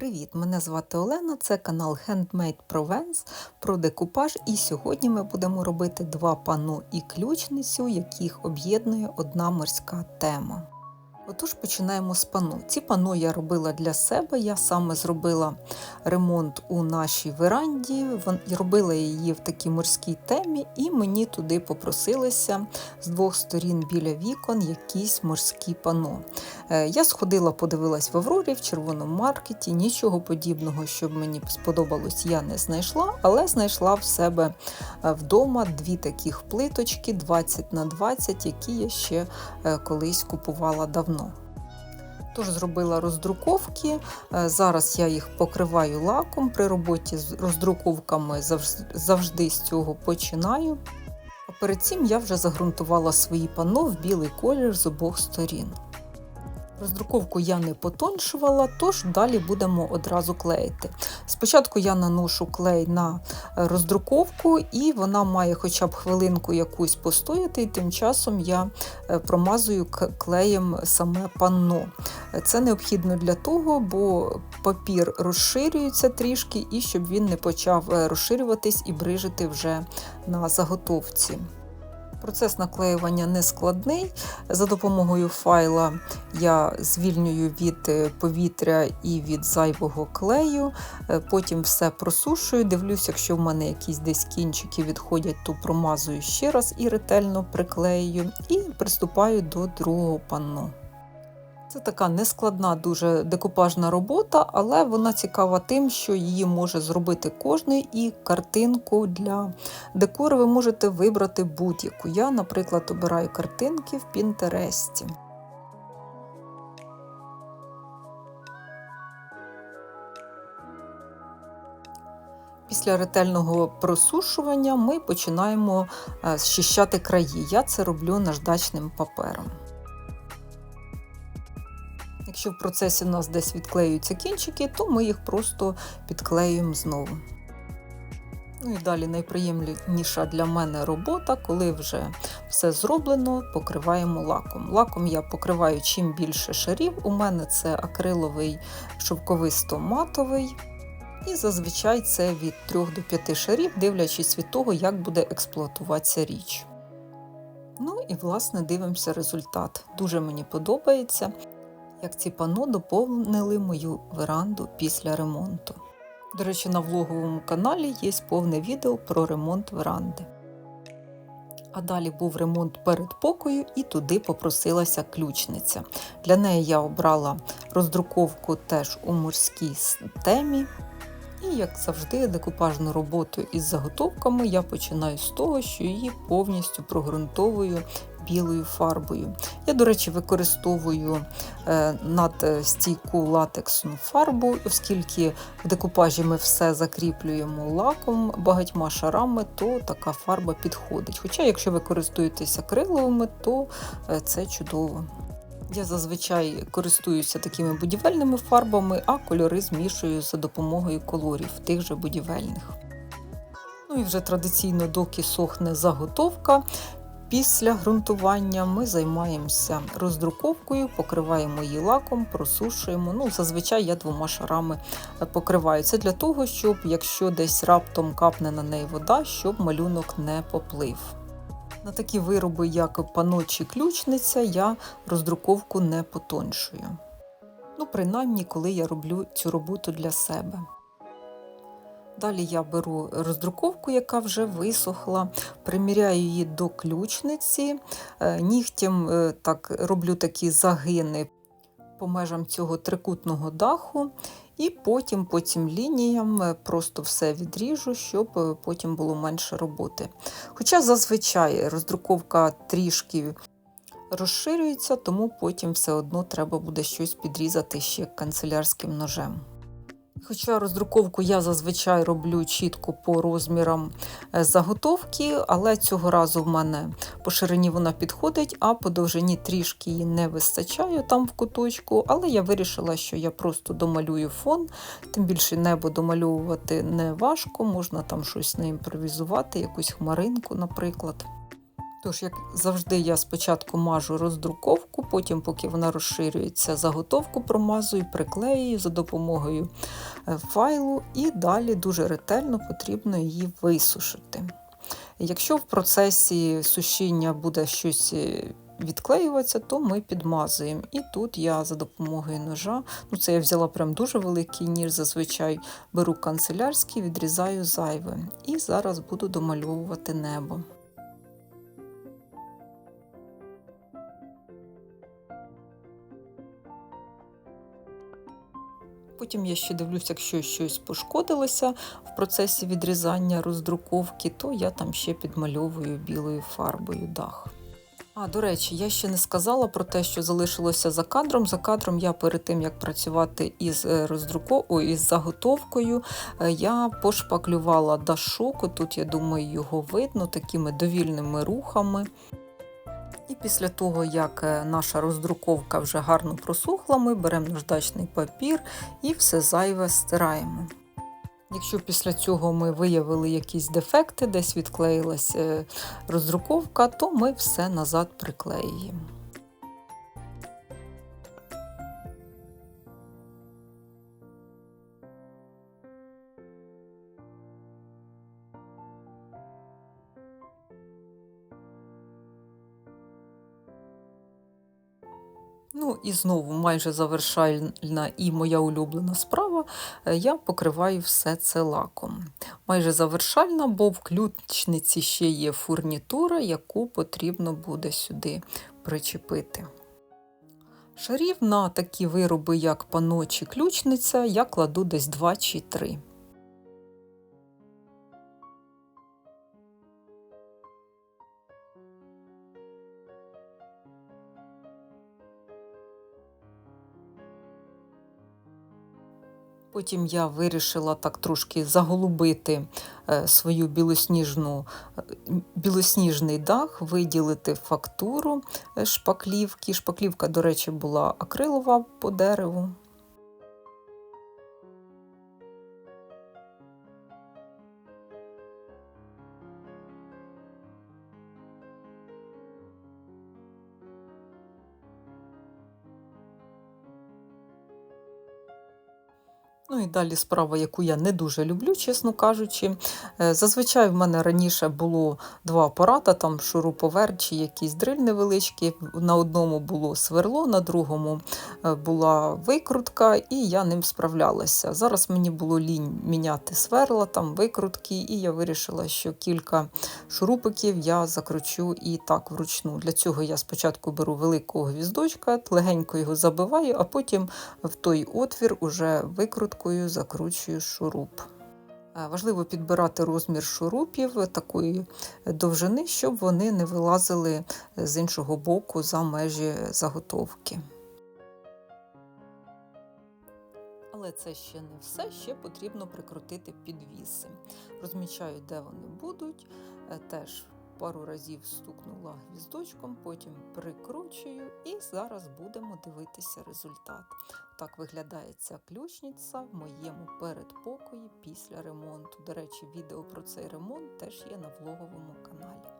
Привіт! Мене звати Олена, це канал Handmade Provence про декупаж. І сьогодні ми будемо робити два пано і ключницю, яких об'єднує одна морська тема. Отож, починаємо з пано. Ці пано я робила для себе. Я саме зробила ремонт у нашій веранді. Робила її в такій морській темі, і мені туди попросилися з двох сторін біля вікон якісь морські пано. Е, Я сходила, подивилась в Аврорі в червоному маркеті. Нічого подібного, щоб мені сподобалось, я не знайшла, але знайшла в себе е, вдома дві таких плиточки 20 на 20, які я ще е, колись купувала давно. Тож зробила роздруковки. Е, Зараз я їх покриваю лаком. При роботі з роздруковками завжди з цього починаю. А перед цим я вже загрунтувала свої пано в білий колір з обох сторін. Роздруковку я не потоншувала, тож далі будемо одразу клеїти. Спочатку я наношу клей на е, роздруковку, і вона має хоча б хвилинку якусь постояти, і тим часом я е, промазую клеєм саме панно. Це необхідно для того, бо папір розширюється трішки, і щоб він не почав е, розширюватись і брижити вже на заготовці. Процес наклеювання не складний. За допомогою файла я звільнюю від е, повітря і від зайвого клею. Е, Потім все просушую. Дивлюсь, якщо в мене якісь десь кінчики відходять, то промазую ще раз і ретельно приклею. І приступаю до другого панно. Це така нескладна, дуже декупажна робота, але вона цікава тим, що її може зробити кожен, і картинку для декору ви можете вибрати будь-яку. Я, наприклад, обираю картинки в Пінтересті. Після ретельного просушування ми починаємо е, зчищати краї. Я це роблю наждачним папером. Якщо в процесі у нас десь відклеюються кінчики, то ми їх просто підклеюємо знову. Ну і далі найприємніша для мене робота, коли вже все зроблено, покриваємо лаком. Лаком я покриваю чим більше шарів. У мене це акриловий шовковисто-матовий. І зазвичай це від 3 до 5 шарів, дивлячись від того, як буде експлуатуватися річ. Ну і власне дивимося результат. Дуже мені подобається, як ці пано доповнили мою веранду після ремонту. До речі, на влоговому каналі є повне відео про ремонт веранди. А далі був ремонт перед покою, і туди попросилася ключниця. Для неї я обрала роздруковку теж у морській темі. І, як завжди, декупажну роботу із заготовками я починаю з того, що її повністю прогрунтовую білою фарбою. Я, до речі, використовую е, надстійку латексну фарбу, оскільки в декупажі ми все закріплюємо лаком багатьма шарами, то така фарба підходить. Хоча, якщо ви користуєтесь акриловими, то е, це чудово. Я зазвичай користуюся такими будівельними фарбами, а кольори змішую за допомогою колорів тих же будівельних. Ну і вже традиційно, доки сохне заготовка, після ґрунтування ми займаємося роздруковкою, покриваємо її лаком, просушуємо. Ну, зазвичай я двома шарами е, покриваю. Це для того, щоб якщо десь раптом капне на неї вода, щоб малюнок не поплив. На такі вироби, як пано чи ключниця, я роздруковку не потоншую. Ну, принаймні, коли я роблю цю роботу для себе. Далі я беру роздруковку, яка вже висохла, приміряю її до ключниці, е, нігтем е, так, роблю такі загини по межам цього трикутного даху, і потім по цим лініям е, просто все відріжу, щоб потім було менше роботи. Хоча зазвичай роздруковка трішки розширюється, тому потім все одно треба буде щось підрізати ще канцелярським ножем. Хоча роздруковку я зазвичай роблю чітко по розмірам е, заготовки, але цього разу в мене по ширині вона підходить, а по довжині трішки її не вистачає там в куточку. Але я вирішила, що я просто домалюю фон, тим більше небо домальовувати не важко, можна там щось не імпровізувати, якусь хмаринку, наприклад. Тож, як завжди, я спочатку мажу роздруковку, потім, поки вона розширюється, заготовку промазую, приклеюю за допомогою е, файлу, і далі дуже ретельно потрібно її висушити. Якщо в процесі сушіння буде щось е, відклеюватися, то ми підмазуємо. І тут я за допомогою ножа, ну це я взяла прям дуже великий ніж, зазвичай беру канцелярський, відрізаю зайве. І зараз буду домальовувати небо. Потім я ще дивлюся, якщо щось пошкодилося в процесі відрізання роздруковки, то я там ще підмальовую білою фарбою дах. А, до речі, я ще не сказала про те, що залишилося за кадром. За кадром я перед тим, як працювати із е, роздруко... Ой, із заготовкою, е, я пошпаклювала дашок. Тут, я думаю, його видно такими довільними рухами. І після того, як е, наша роздруковка вже гарно просухла, ми беремо наждачний папір і все зайве стираємо. Якщо після цього ми виявили якісь дефекти, десь відклеїлася роздруковка, то ми все назад приклеїмо. Ну і знову майже завершальна і моя улюблена справа. е, Я покриваю все це лаком. Майже завершальна, бо в ключниці ще є фурнітура, яку потрібно буде сюди причепити. Шарів на такі вироби, як пано чи ключниця, я кладу десь 2 чи 3. Потім я вирішила так трошки заголубити е, свою білосніжну, е, білосніжний дах, виділити фактуру е, шпаклівки. Шпаклівка, до речі, була акрилова по дереву. Ну і далі справа, яку я не дуже люблю, чесно кажучи. Е, Зазвичай в мене раніше було два апарати, там шуруповерт чи якийсь дриль невеличкий. На одному було сверло, на другому е, була викрутка, і я ним справлялася. Зараз мені було лінь міняти сверла, там викрутки, і я вирішила, що кілька шурупиків я закручу і так вручну. Для цього я спочатку беру великого гвіздочка, легенько його забиваю, а потім в той отвір уже викруткою закручую шуруп. Е, Важливо підбирати розмір шурупів такої довжини, щоб вони не вилазили з іншого боку за межі заготовки. Але це ще не все, ще потрібно прикрутити підвіси. Розмічаю, де вони будуть. Е, Теж пару разів стукнула гвіздочком, потім прикручую, і зараз будемо дивитися результат. Так виглядає ця ключниця в моєму передпокої після ремонту. До речі, відео про цей ремонт теж є на влоговому каналі.